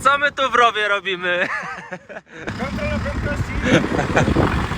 co my tu w rowie robimy? Kontrola prędkości.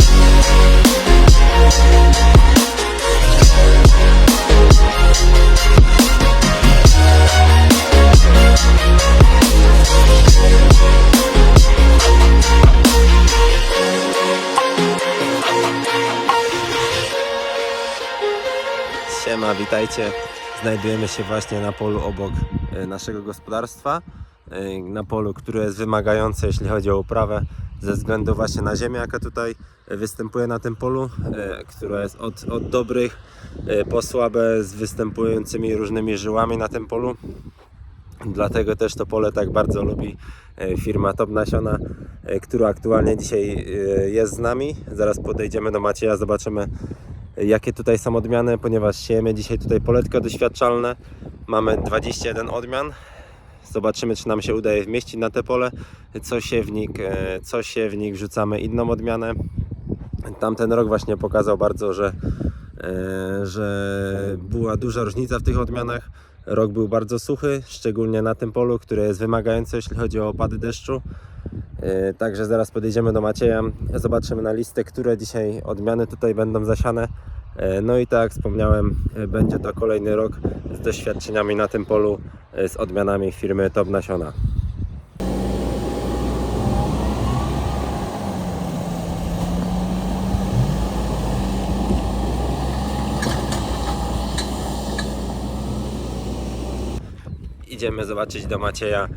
Siema, witajcie. Znajdujemy się właśnie na polu obok e, naszego gospodarstwa. E, Na polu, które jest wymagające, jeśli chodzi o uprawę, ze względu właśnie na ziemię, jaka tutaj występuje na tym polu, e, która jest od, od dobrych po słabe, z występującymi różnymi żyłami na tym polu. Dlatego też to pole tak bardzo lubi firma Top Nasiona, która aktualnie dzisiaj jest z nami. Zaraz podejdziemy do Macieja, zobaczymy jakie tutaj są odmiany, ponieważ siejemy dzisiaj tutaj poletka doświadczalne. Mamy 21 odmian. Zobaczymy, czy nam się udaje wmieścić na te pole. Co siewnik, e, co siewnik wrzucamy inną odmianę. Tamten rok właśnie pokazał bardzo, że, e, że była duża różnica w tych odmianach. Rok był bardzo suchy, szczególnie na tym polu, które jest wymagające, jeśli chodzi o opady deszczu. E, Także zaraz podejdziemy do Macieja, zobaczymy na listę, które dzisiaj odmiany tutaj będą zasiane. E, No i tak jak wspomniałem, e, będzie to kolejny rok z doświadczeniami na tym polu, z odmianami firmy Top Nasiona. Idziemy zobaczyć do Macieja,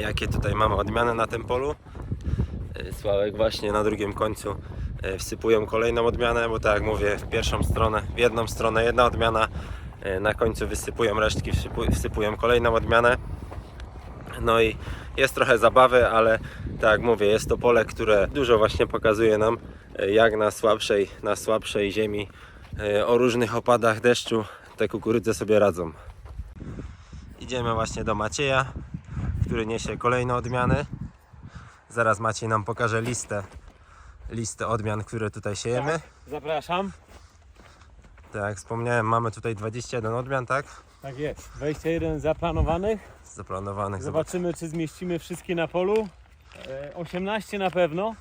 jakie tutaj mamy odmiany na tym polu. E, Sławek właśnie na drugim końcu e, wsypują kolejną odmianę, bo tak jak mówię, w pierwszą stronę, w jedną stronę jedna odmiana, e, na końcu wysypują resztki, wsypu- wsypują kolejną odmianę. No i jest trochę zabawy, ale tak jak mówię, jest to pole, które dużo właśnie pokazuje nam, e, jak na słabszej, na słabszej ziemi, e, o różnych opadach deszczu te kukurydze sobie radzą. Idziemy właśnie do Macieja, który niesie kolejne odmiany. Zaraz Maciej nam pokaże listę, listę odmian, które tutaj siejemy. Zapraszam. Tak jak wspomniałem, mamy tutaj 21 odmian, tak? Tak jest. 21 zaplanowanych. Zaplanowanych. Zobaczymy, czy zmieścimy wszystkie na polu. E, 18 na pewno.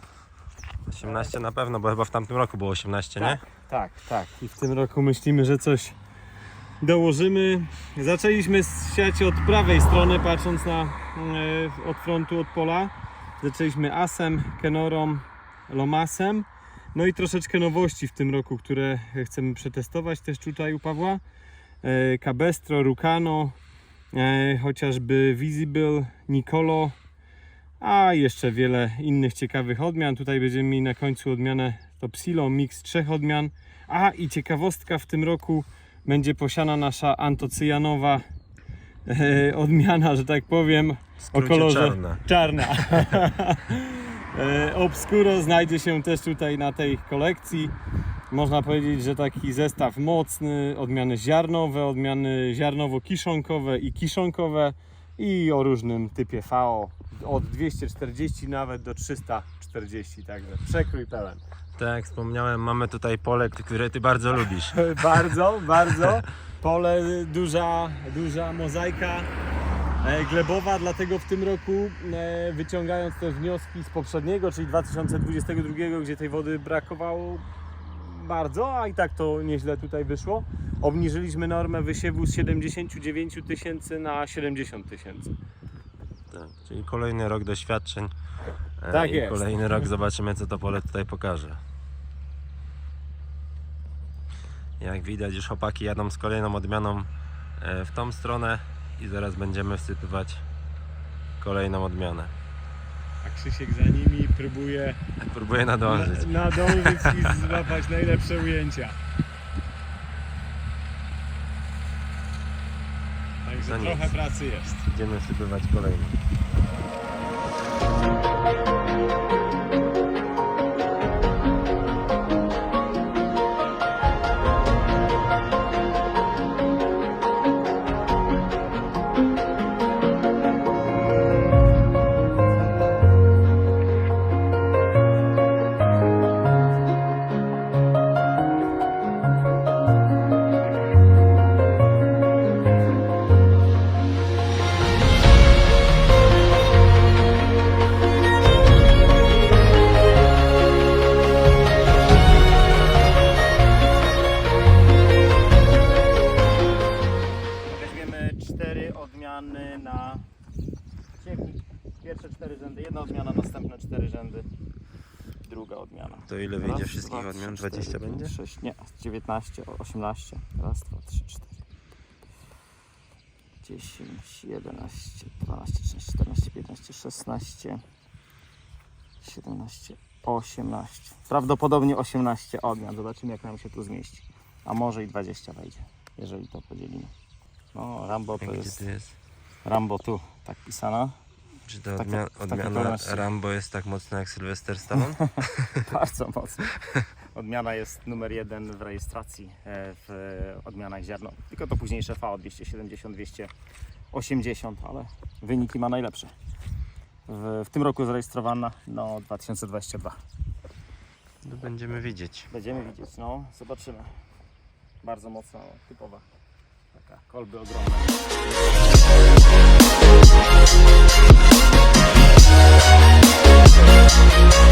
18 na pewno, bo chyba w tamtym roku było 18, nie? Tak, tak. I w tym roku myślimy, że coś dołożymy. Zaczęliśmy siać od prawej strony, patrząc na e, od frontu, od pola. Zaczęliśmy asem, kenorą, lomasem. No i troszeczkę nowości w tym roku, które chcemy przetestować też tutaj u Pawła. E, Cabestro, Rucano, e, chociażby Visible, Nicolo, a jeszcze wiele innych ciekawych odmian. Tutaj będziemy mieli na końcu odmianę to Psilo, miks trzech odmian. A i ciekawostka w tym roku będzie posiana nasza antocyjanowa e, odmiana, że tak powiem, o kolorze czarna. czarna. e, Obscuro znajdzie się też tutaj na tej kolekcji. można powiedzieć, że taki zestaw mocny, odmiany ziarnowe, odmiany ziarnowo-kiszonkowe i kiszonkowe i o różnym typie VO od 240 nawet do 340, także przekrój pełen. Tak jak wspomniałem, mamy tutaj pole, które ty bardzo lubisz. bardzo, bardzo. Pole duża, duża mozaika e, glebowa, dlatego w tym roku e, wyciągając te wnioski z poprzedniego, czyli 2022, gdzie tej wody brakowało bardzo, a i tak to nieźle tutaj wyszło, obniżyliśmy normę wysiewu z 79 tysięcy na 70 tysięcy. Tak, czyli kolejny rok doświadczeń. e, Tak i jest. Kolejny rok zobaczymy, co to pole tutaj pokaże. Jak widać, już chłopaki jadą z kolejną odmianą e, w tą stronę i zaraz będziemy wsypywać kolejną odmianę. A Krzysiek za nimi próbuje Próbuję nadążyć. nadążyć i złapać najlepsze ujęcia. Także nic. trochę pracy jest. Idziemy wsypywać kolejną. Druga odmiana. To ile wyjdzie wszystkich odmian? 20 będzie? 6, nie, 19, 18. Raz, dwa, trzy, cztery. 10, 11, 12, 13, 14, 15, 16, 17, 18. Prawdopodobnie 18 odmian. Zobaczymy jak nam się tu zmieści. A może i 20 wejdzie, jeżeli to podzielimy. No, Rambo to jest? Rambo tu, tak pisana. Czy ta odmia- odmiana. Rambo jest tak mocna jak Sylwester Stallone? Bardzo mocno. Odmiana jest numer jeden w rejestracji e, w odmianach ziarno. Tylko to późniejsze VO 270, 280, ale wyniki ma najlepsze. W, w tym roku zarejestrowana no 2022. No będziemy widzieć. Będziemy widzieć, no zobaczymy. Bardzo mocno typowa. Taka kolby ogromne. Thank